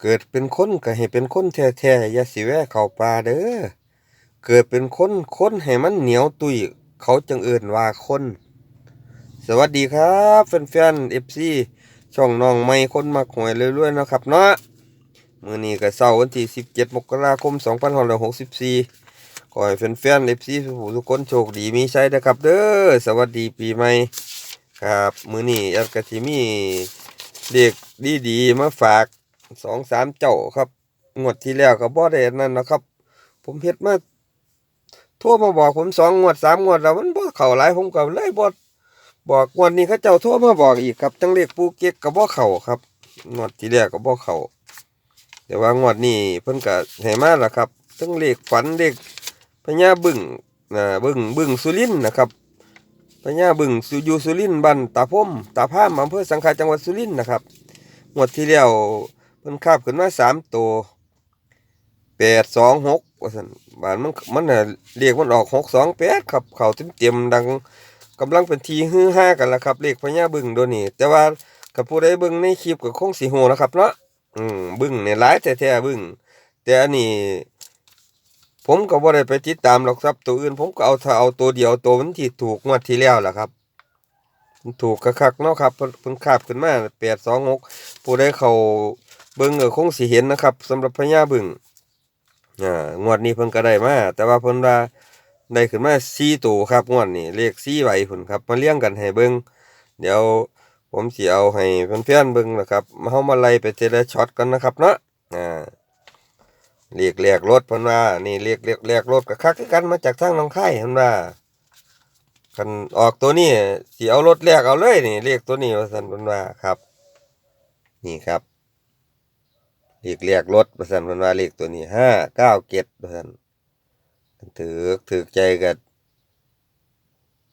เกิดเป็นคนก็ให้เป็นคนแท้ๆอย่าสิแวะเข้าป่าเด้อเกิดเป็นคนคนให้มันเหนียวตุยเขาจังเอิ้นว่าคน สวัสดีครับแฟนๆ FC ช่องน้องใหม่คนมักหวยเรื่อยๆนะครับเนาะมื้อนี้ก็เสาร์วันที่ 17 มกราคม 2564ขอให้แฟนๆ FC ทุกผู้ทุกคนโชคดีมีใชัยนะครับ เด้อสวัสดีปีใหม่ครับ มื้อนี้แอดก็สิมีเลขดีๆมาฝาก สองสามเจ้าครับงวดที่แล้วก็บ่ได้อันนั่นนะครับ ผมเฮ็ดมาโทรมาบอกผมสองงวดสามงวดแล้วมันบ่เข้าหลายผมก็เลยบ่บอกงวดนี้เขาเจ้าโทรมาบอกอีกครับจังเลขปูเก็กก็บ่เข้าครับงวดที่แล้วก็บ่เข้าแต่ว่างวดนี้เพิ่นก็ให้มาล้วครับทั้งเลขฝันเลขพญาบึ้งนะบึ้งบึ้งสุรินทร์นะครับพญาบึ้งสุยูสุรินทร์บ้านตาพมตาพามอำเภอสังขะจังหวัดสุรินทร์นะครับงวดที่แล้ว เพิ่นคาบขึ้นมาสามตัวแปดสองหกว่าซั่นบานมันมันน่ะเรียกมันออกหกสองแปดครับเขาเต็มๆดังกำลังเป็นทีฮือฮากันละครับเลขพญาบึ้งตัวนี้แต่ว่ากับผู้ใดบิ่งในคลิปก็คงสิฮู้นะครับเนาะอืมบึ้งเนี่ยหลายแท้ๆบึ้งแต่อันนี้ผมก็บ่ได้ไปติดตามหรอกครับตัวอื่น ผมก็เอาเอาตัวเดียวตัวมันที่ถูกงวดที่แล้วล่ะครับถูกคักๆเนาะครับเพิ่นคาบขึ้นมา826ผู้ใดเขา เบิ่งก็คงสิเห็นนะครับสำหรับพญาบึ้งอ่างวดนี้เพิ่นก็ได้มาแต่ว่าเพิ่นว่าได้ขึ้นมา4ตัวครับงวดนี้เลข4ใบพุ่นครับมาเรียงกันให้เบิ่งเดี๋ยวผมสิเอาให้เพื่อนๆเบิ่งนะครับมาเฮามาไล่ไปทีละช็อตกันนะครับเนาะอ่าเรียกเรียกรถเพิ่นว่านี่เรียกเรียกเรียกรถก็คักกันมาจากทางหนองคายเพิ่นว่าคันออกตัวนี้สิเอารถแรกเอาเลยนี่เรียกตัวนี้ว่าซั่นเพิ่นว่าครับ นี่ครับ เรีกเรียกรถว่าซั่นพิ่นว่าเลขตัวนี้ห้าเก้าเจ็ดว่าซั่นถือถือใจกับ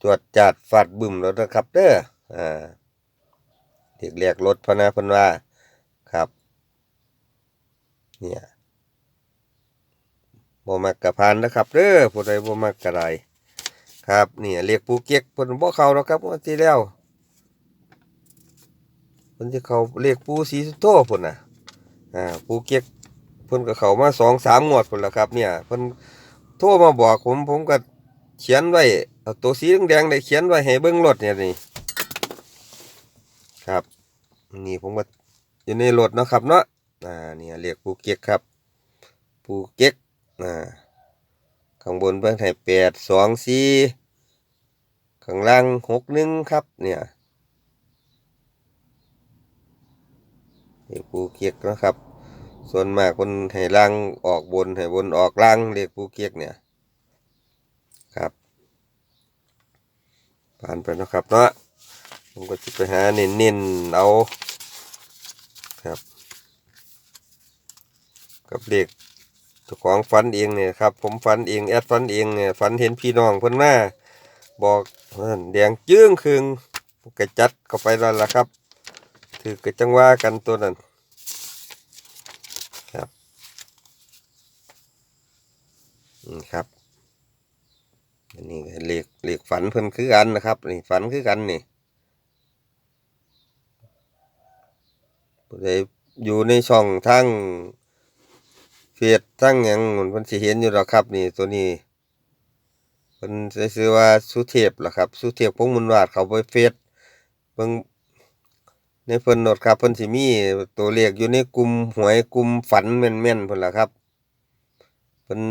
ตรวจจัดฟาดบึ้มแล้วนะครับเด้ออ่าเรีกเรียกรถพนะเพิ่นว่าครับ เนี่ยบมักกะพานนะครับเด้อผู้ใดบมักกะไรครับเนี่ยเรียกปูเก็กเพิ่นบ่เขาหรอกครับงวดที่แล้วเพิ่นสิเขาเรียกปูสีสุโตพุ่นน่ะ อ่าปูเก็กเพิ่นก็เข้ามา2 3งวดพุ่นแล้วครับ เนี่ยเพิ่นโทรมาบอกผมผมก็เขียนไว้ตัวสีแดงๆได้เขียนไว้ให้เบิ่งรถเนี่ยนี่ครับ นี่ผมก็อยู่ในรถนะครับเนาะอ่าเนี่ยเรียกปูเก็กครับปูเก็กอ่าข้างบนเพิ่นให้แปดสองสี่ข้างล่างหกหนึ่งครับ เนี่ย นี่ปูเกียกนะครับ ส่วนมากคนให้ล่างออกบนให้บนออกล่างเรียกปูเกียกเนี่ยครับผ่านไปนะครับเนาะผมก็จะไปหาเน้นๆเอาครับ กับเลขเจ้าของฝันเองเนี่ยครับ ผมฝันเองแอดฝันเองเนี่ยฝันเห็นพี่น้องเพิ่นมาบอกแดงจึ้งคืงกระจัดเข้าไปแล้วล่ะครับ ถือกระจังว่ากันตัวนั้นครับนี่ครับอันนี้เลขเลขฝันเพิ่นคือกันนะครับนี่ฝันคือกันนี่ผู้ใดอยู่ในช่องทางเฟียดทั้งหยังมันเพิ่นสิเห็นอยู่หรอครับนี่ตัวนี้เพิ่นชื่อว่าสุเทพล่ะครับ สุเทพพงมุนวาดเขาไปเฟซเบิ่ง ในเพิ่นโนดครับเพิ่นสิมีตัวเลขอยู่ในกลุ่มหวยกลุ่มฝันแม่นๆเพิ่นล่ะครับเพิ่น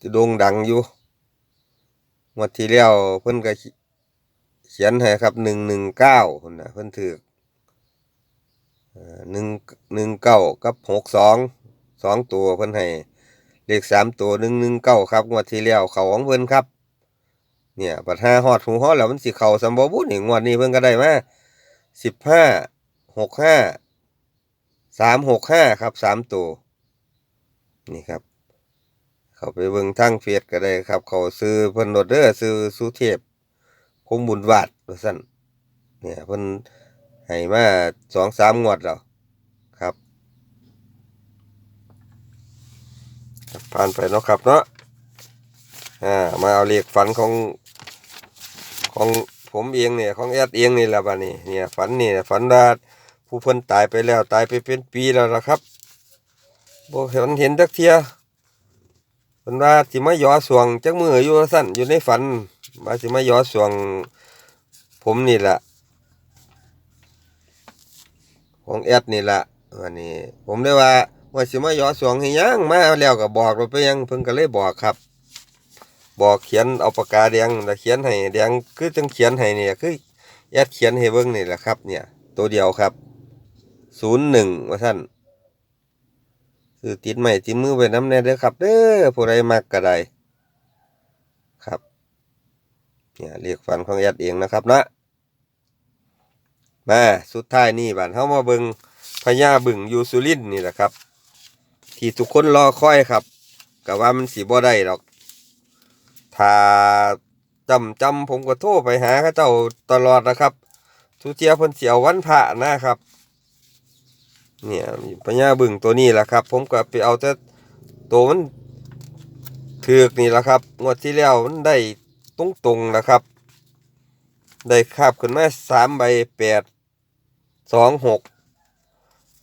จะโด่งดังอยู่งวดที่แล้วเพิ่นก็เขียนให้ครับ119พุ่นน่ะเพิ่นถูกเอ่อ1 19กับ62สองสองตัวเพิ่นให้เลขสามตัวหนึ่งหนึ่งเก้าครับงวดที่แล้วเขาของเพิ่นครับ เนี่ยปัดห้าฮอดหูฮอดแล้วมันสิเข้าสมบูรณ์นี่งวดนี้เพิ่นก็ได้มา สิบห้าหกห้าสามหกห้าครับสามตัว นี่ครับ เขาไปเบิ่งทางเฟซก็ได้ครับ เขาซื้อเพิ่นโดดเด้อซื้อสุเทพคงบุญวาดว่าซั่นเนี่ยเพิ่นให้มาสองสามงวดแล้วครับ ผ่านไปเนาะครับเนาะอ่ามาเอาเลขฝันของของ ผมเองเนี่ยของแอดเองนี่แหละบ้านี้เนี่ยฝันนี่ฝันว่าผู้เพิ่นตายไปแล้วตายไปเป็นปีแล้วละครับบ่เห็นเห็นจักเทียเพิ่นว่าสิมาหยอสวงจักมืออยู่ว่าซั่นอยู่ในฝันว่าสิมาหยอสวง ผมนี่แหละของแอดนี่แหละวันนี้ ผมได้ว่าว่าสิมาหยอสวงให้ยังมาแล้วก็บอกเราไปยังเพิ่นก็เลยบอกครับ บอกเขียนเอาปากกาแดงแล้วเขียนให้แดงคือจังเขียนให้เนี่ยคือแอดเขียนให้เบิ่งนี่แหละครับ เนี่ย ตัวเดียวครับศูนย์หนึ่งว่าท่านคือติดใหม่ติดมือไว้น้ำแน่เด้อครับเด้อผู้ใดมักก็ไดครับ เนี่ยเรียกฝันของแอดเองนะครับนะมาสุดท้ายนี่บานเฮามาเบิงพญาบึงยู่สุรินนี่แหละครับ ที่ทุกคนรอคอยครับก็ว่ามันสีบ่ได้ดอก ถ้าจำจำผมก็โทรไปหาเขาเจ้าตลอดนะครับ ทุเจียเพิ่นเสียววันพระนะครับ เนี่ยพญาบึงตัวนี้แหละครับ ผมก็ไปเอาแต่ตัวมันถือกนี่แหละครับ งวดที่แล้วมันได้ตรงตรงนะครับ ได้คาบขึ้นมาสามใบแปดสองหก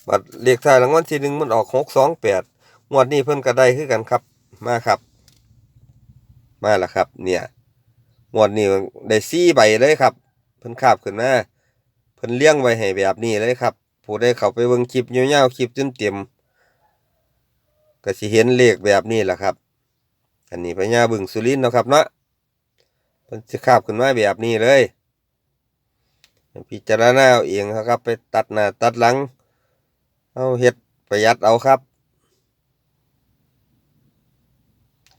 บัตรเลขท้ายรางวัลที่หนึ่งมันออกหกสองแปดงวดนี้เพิ่นก็ได้คือกันครับมาครับ มาแล้วครับ เนี่ยงวดนี้ได้สี่ใบเลยครับ เพิ่นคาบขึ้นมาเพิ่นเลี้ยงไว้ให้แบบนี้เลยครับ ผู้ใดเข้าไปเบิ่งคลิปยาวๆคลิปจนเต็มก็สิเห็นเลขแบบนี้แหละครับ อันนี้พญาบึงสุรินทร์เนาะครับเนาะเพิ่นสิคาบขึ้นมาแบบนี้เลยพิจารณาเอาเองครับ ไปตัดหน้าตัดหลัง เอาเฮ็ดประหยัดเอาครับ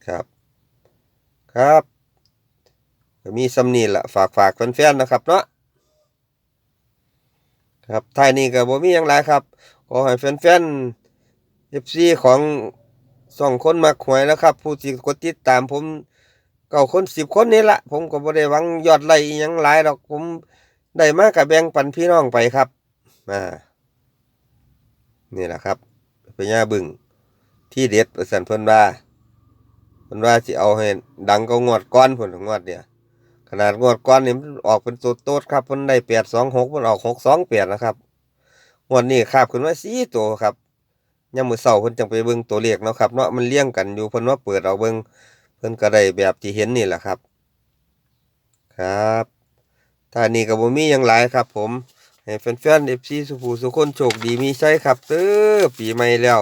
ครับ ครับก็มีสำนีละฝากฝากแฟนๆนะครับเนาะครับท้ายนี้ก็บ่มีหยังหลายครับขอให้แฟนๆ FC ของสองคนมักหวยแล้วครับ ผู้ที่กดติดตามผมเก้าคนสิบคนนี่ละผมก็บ่ได้หวังยอดไลค์อิหยังหลายดอกผมได้มากกับแบ่งปันพี่น้องไปครับอ่านี่แหละครับพญาบึงที่เด็ดประสันเพิ่นว่า มันว่าสิเอาให้ดังก็งวดก้อนผลงวดเนี่ย ขนาดงวดก้อนนี่มันออกเป็นตัวโต๊ดครับมันได้แปดสองหกมันออกหกสองแปดนะครับงวดนี้คาบขึ้นมาสี่ตัวครับยามมือเสาเพิ่นจังไปเบิ่งตัวเลขเนาะครับเนาะมันเลี้ยงกันอยู่เพิ่นว่าเปิดเอาเบิ่งเพิ่นก็ได้แบบที่เห็นนี่แหละครับ ครับท่านี้ก็บ่มีหยังหลายครับ ผมให้แฟนๆ FC สุภูสุคนโชคดีมีใชัยครับเด้อปีใหม่แล้ว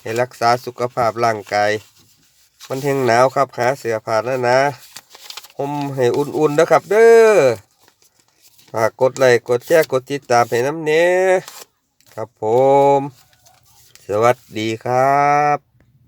ให้รักษาสุขภาพร่างกาย มันเทงหนาวครับหาเสือผ่านแล้วนะผมให้อุ่นๆนะครับ เด้อฝากกดไลค์กดแชร์กดติดตามให้น้ำเนี้ยครับผม สวัสดีครับ